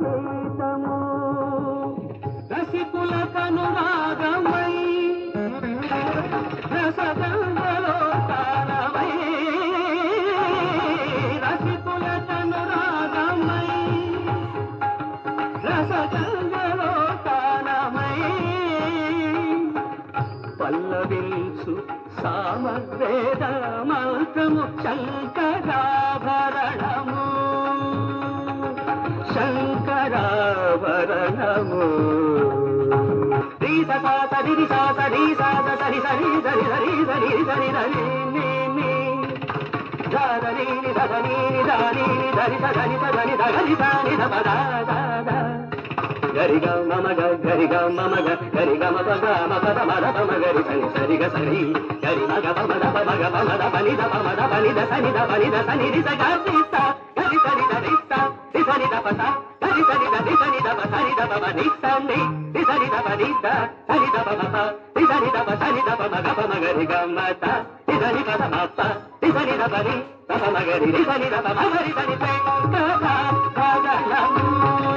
గీతము రసికుల కనురాగమై రసగంగలో తానమై రసికుల కనురాగమై రసగంగలో తానమై పల్లవించు సామవేద మంత్రము శంకరాభరణము. వరణము రీస సా సరి రి సా సరి సా సరి సరి సరి సరి సరి సరి సరి ని ని. దని ని దని ని దని ని దని స దని స దని దని స ని ద. ప ద ద ద మమ గ గరిగ మమ గ గరిగ మ గ మప ద మ ద ప మ గరి సని సరి గ సరి గరి మగ పమ ద పమ గ పమ ద పని ద పమ ద పని ద సని ద పని ద సని రి స గ రి స. గరి సని ద రి స. రి సని ద ప స. గరి సని ద రి సని ద ప సని ద ప మ ని స ని రి సని ద ప ని ద సని ద ప మ ప రి సని ద ప ప మ గ గ మ త రి సని ప ద మ ప రి సని ద ప ని ద ప మ రి సని ద మ ద ద ద the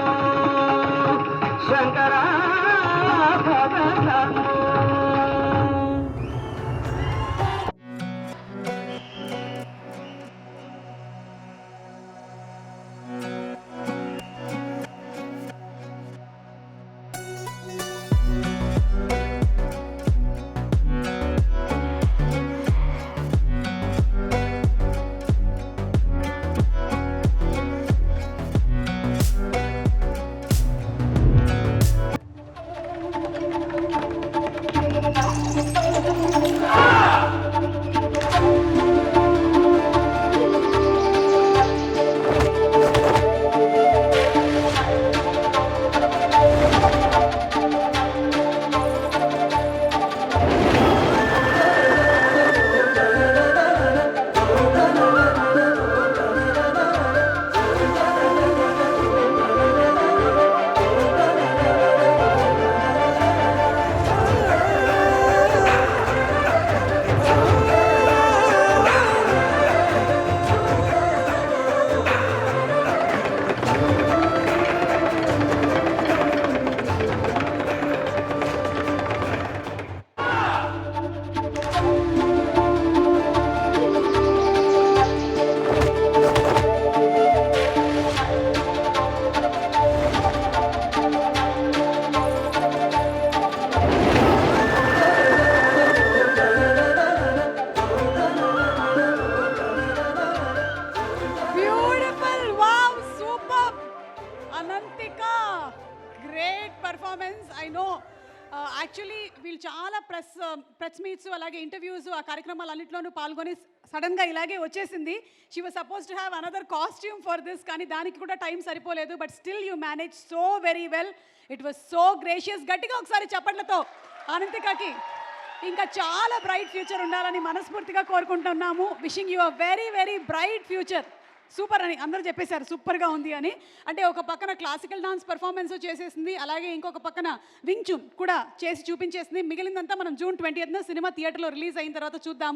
great performance I know actually వీళ్ళు చాలా ప్రెస్ uh, ప్రెస్ మీట్స్ అలాగే ఇంటర్వ్యూస్ ఆ కార్యక్రమాలు అన్నింటిలోనూ పాల్గొని సడన్గా ఇలాగే వచ్చేసింది. She was suppose to have another costume for this కానీ దానికి కూడా టైం సరిపోలేదు. But still you manage so very well it was so gracious గట్టిగా ఒకసారి చప్పట్లతో అనంతికకి. ఇంకా చాలా బ్రైట్ ఫ్యూచర్ ఉండాలని మనస్ఫూర్తిగా కోరుకుంటున్నాము. Wishing you a very very bright future super అని అందరూ చెప్పేశారు సూపర్గా ఉంది అని. అంటే ఒక పక్కన క్లాసికల్ డాన్స్ పర్ఫార్మెన్స్ చేసేసింది అలాగే ఇంకొక పక్కన వింగ్ కూడా చేసి చూపించేసింది. మిగిలిందంతా మనం జూన్ ట్వంటీ సినిమా థియేటర్లో రిలీజ్ అయిన తర్వాత చూద్దాము.